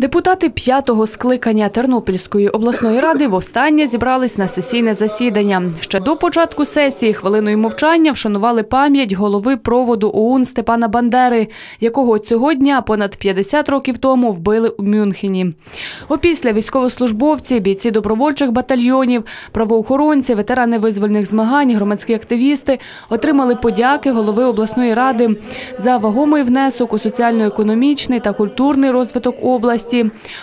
Депутати п'ятого скликання Тернопільської обласної ради востаннє зібрались на сесійне засідання. Ще до початку сесії хвилиною мовчання вшанували пам'ять голови проводу ОУН Степана Бандери, якого цього дня понад 50 років тому вбили у Мюнхені. Опісля військовослужбовці, бійці добровольчих батальйонів, правоохоронці, ветерани визвольних змагань, громадські активісти отримали подяки голови обласної ради за вагомий внесок у соціально-економічний та культурний розвиток області,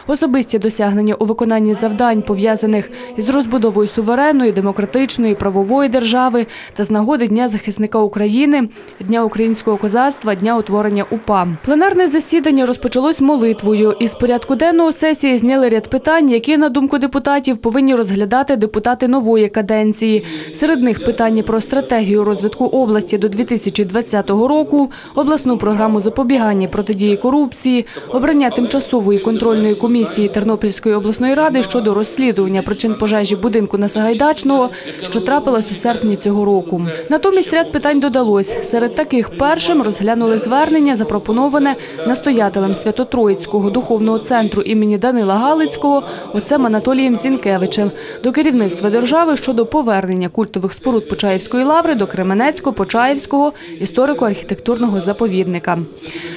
особисті досягнення у виконанні завдань, пов'язаних із розбудовою суверенної, демократичної, правової держави та з нагоди Дня захисника України, Дня українського козацтва, Дня утворення УПА. Пленарне засідання розпочалось молитвою. Із порядку денного сесії зняли ряд питань, які, на думку депутатів, повинні розглядати депутати нової каденції. Серед них питання про стратегію розвитку області до 2020 року, обласну програму запобігання протидії корупції, обрання тимчасової контрольної комісії Тернопільської обласної ради щодо розслідування причин пожежі будинку на Сагайдачного, що трапилась у серпні цього року. Натомість ряд питань додалось. Серед таких першим розглянули звернення, запропоноване настоятелем Свято-Троїцького духовного центру імені Данила Галицького отцем Анатолієм Зінкевичем до керівництва держави щодо повернення культових споруд Почаївської лаври до Кременецько-Почаївського історико-архітектурного заповідника.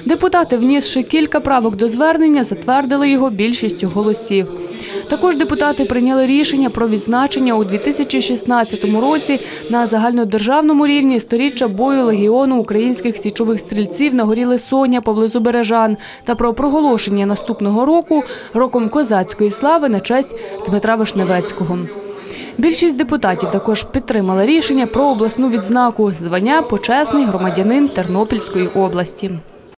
Депутати, внісши кілька правок до звернення, затвердили його більшістю голосів. Також депутати прийняли рішення про відзначення у 2016 році на загальнодержавному рівні сторіччя бою легіону українських січових стрільців на горі Лисоня поблизу Бережан та про проголошення наступного року роком козацької слави на честь Дмитра Вишневецького. Більшість депутатів також підтримала рішення про обласну відзнаку звання почесний громадянин Тернопільської області.